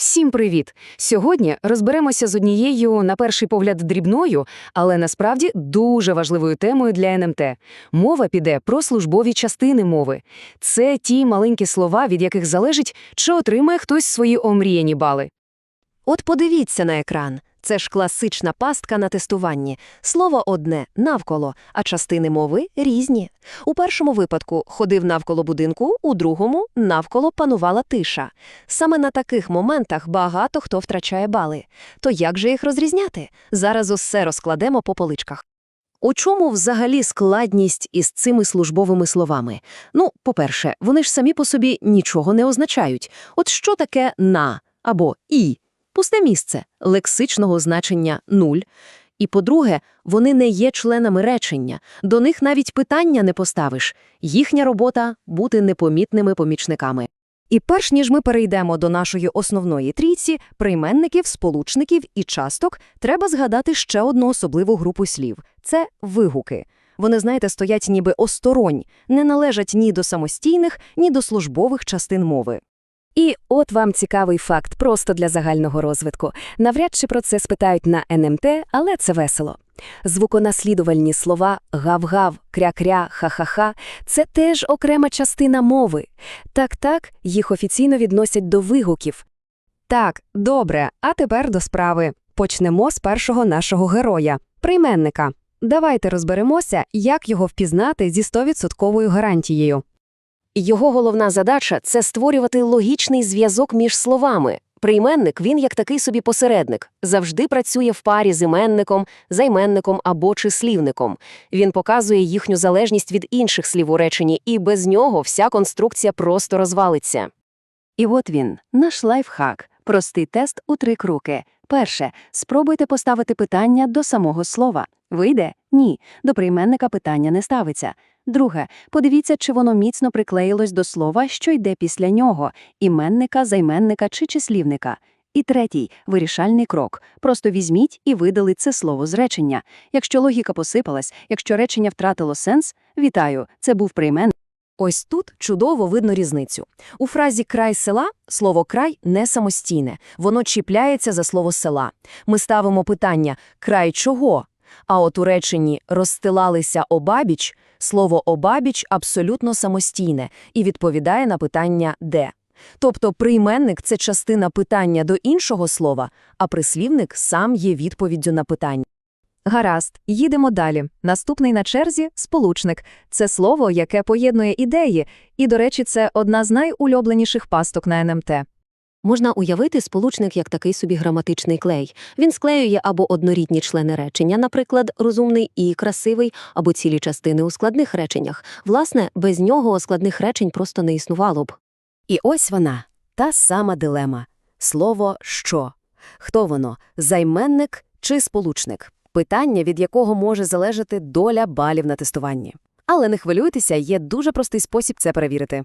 Всім привіт! Сьогодні розберемося з однією, на перший погляд, дрібною, але насправді дуже важливою темою для НМТ. Мова піде про службові частини мови. Це ті маленькі слова, від яких залежить, чи отримає хтось свої омріяні бали. От подивіться на екран. Це ж класична пастка на тестуванні. Слово одне – навколо, а частини мови – різні. У першому випадку ходив навколо будинку, у другому – навколо панувала тиша. Саме на таких моментах багато хто втрачає бали. То як же їх розрізняти? Зараз усе розкладемо по поличках. У чому взагалі складність із цими службовими словами? Ну, по-перше, вони ж самі по собі нічого не означають. От що таке «на» або «і»? Пусте місце, лексичного значення нуль. І, по-друге, вони не є членами речення, до них навіть питання не поставиш. Їхня робота – бути непомітними помічниками. І перш ніж ми перейдемо до нашої основної трійці – прийменників, сполучників і часток, треба згадати ще одну особливу групу слів – це вигуки. Вони, знаєте, стоять ніби осторонь, не належать ні до самостійних, ні до службових частин мови. І от вам цікавий факт просто для загального розвитку. Навряд чи про це спитають на НМТ, але це весело. Звуконаслідувальні слова гав-гав, кря-кря, ха-ха-ха – це теж окрема частина мови. Так-так, їх офіційно відносять до вигуків. Так, добре, а тепер до справи. Почнемо з першого нашого героя – прийменника. Давайте розберемося, як його впізнати зі 100% гарантією. Його головна задача – це створювати логічний зв'язок між словами. Прийменник, він як такий собі посередник, завжди працює в парі з іменником, займенником або числівником. Він показує їхню залежність від інших слів у реченні, і без нього вся конструкція просто розвалиться. І от він, наш лайфхак. Простий тест у три кроки. Перше. Спробуйте поставити питання до самого слова. Вийде? Ні. До прийменника питання не ставиться. Друге. Подивіться, чи воно міцно приклеїлось до слова, що йде після нього – іменника, займенника чи числівника. І третій – вирішальний крок. Просто візьміть і видаліть це слово з речення. Якщо логіка посипалась, якщо речення втратило сенс – вітаю, це був прийменник. Ось тут чудово видно різницю. У фразі «край села» слово «край» не самостійне, воно чіпляється за слово «села». Ми ставимо питання «край чого?», а от у реченні «розстилалися обабіч» слово «обабіч» абсолютно самостійне і відповідає на питання «де?». Тобто прийменник – це частина питання до іншого слова, а прислівник сам є відповіддю на питання. Гаразд, їдемо далі. Наступний на черзі – сполучник. Це слово, яке поєднує ідеї, і, до речі, це одна з найулюбленіших пасток на НМТ. Можна уявити сполучник як такий собі граматичний клей. Він склеює або однорідні члени речення, наприклад, розумний і красивий, або цілі частини у складних реченнях. Власне, без нього складних речень просто не існувало б. І ось вона, та сама дилема. Слово «що». Хто воно – займенник чи сполучник? Питання, від якого може залежати доля балів на тестуванні. Але не хвилюйтеся, є дуже простий спосіб це перевірити.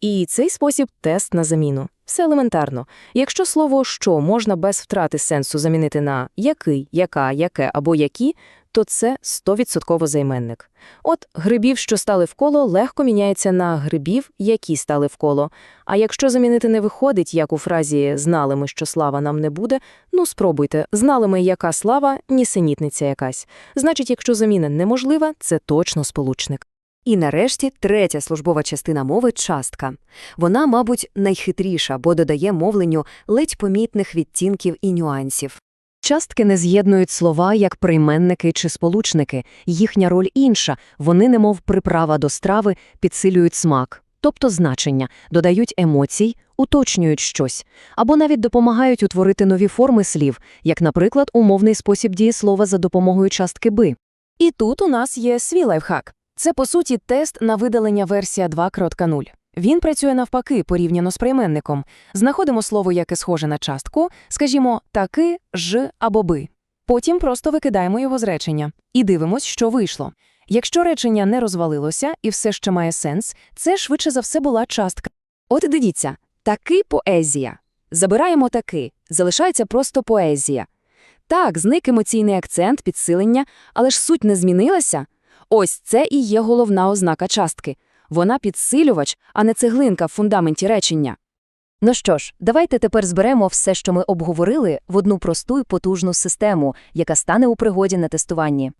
І цей спосіб – тест на заміну. Все елементарно. Якщо слово «що» можна без втрати сенсу замінити на «який», «яка», «яке або «які», то це 100% займенник. От грибів, що стали в коло, легко міняється на грибів, які стали в коло. А якщо замінити не виходить, як у фразі «знали ми, що слава нам не буде», ну спробуйте, знали ми, яка слава, нісенітниця якась. Значить, якщо заміна неможлива, це точно сполучник. І нарешті третя службова частина мови – частка. Вона, мабуть, найхитріша, бо додає мовленню ледь помітних відтінків і нюансів. Частки не з'єднують слова як прийменники чи сполучники. Їхня роль інша, вони, немов приправа до страви, підсилюють смак, тобто значення, додають емоцій, уточнюють щось, або навіть допомагають утворити нові форми слів, як, наприклад, умовний спосіб дієслова за допомогою частки «би». І тут у нас є свій лайфхак. Це, по суті, тест на видалення версія 2.0. Він працює навпаки, порівняно з прийменником. Знаходимо слово, яке схоже на частку, скажімо, таки, ж або би. Потім просто викидаємо його з речення і дивимось, що вийшло. Якщо речення не розвалилося і все ще має сенс, це швидше за все була частка. От дивіться, таки поезія. Забираємо таки, залишається просто поезія. Так, зник емоційний акцент, підсилення, але ж суть не змінилася. Ось це і є головна ознака частки. Вона підсилювач, а не цеглинка в фундаменті речення. Ну що ж, давайте тепер зберемо все, що ми обговорили, в одну просту і потужну систему, яка стане у пригоді на тестуванні.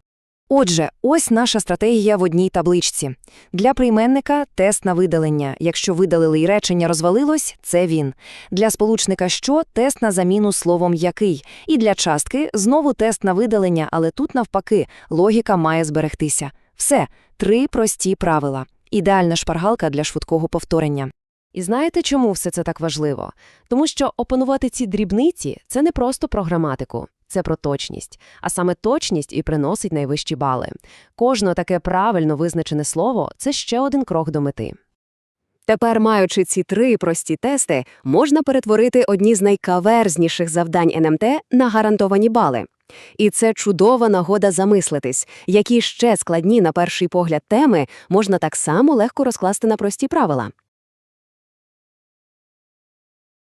Отже, ось наша стратегія в одній табличці. Для прийменника – тест на видалення. Якщо видалили і речення розвалилось – це він. Для сполучника «що» – тест на заміну словом «який». І для частки – знову тест на видалення, але тут навпаки, логіка має зберегтися. Все, три прості правила. Ідеальна шпаргалка для швидкого повторення. І знаєте, чому все це так важливо? Тому що опанувати ці дрібниці – це не просто про граматику. Це про точність. А саме точність і приносить найвищі бали. Кожне таке правильно визначене слово – це ще один крок до мети. Тепер, маючи ці три прості тести, можна перетворити одні з найкаверзніших завдань НМТ на гарантовані бали. І це чудова нагода замислитись, які ще складні на перший погляд теми можна так само легко розкласти на прості правила.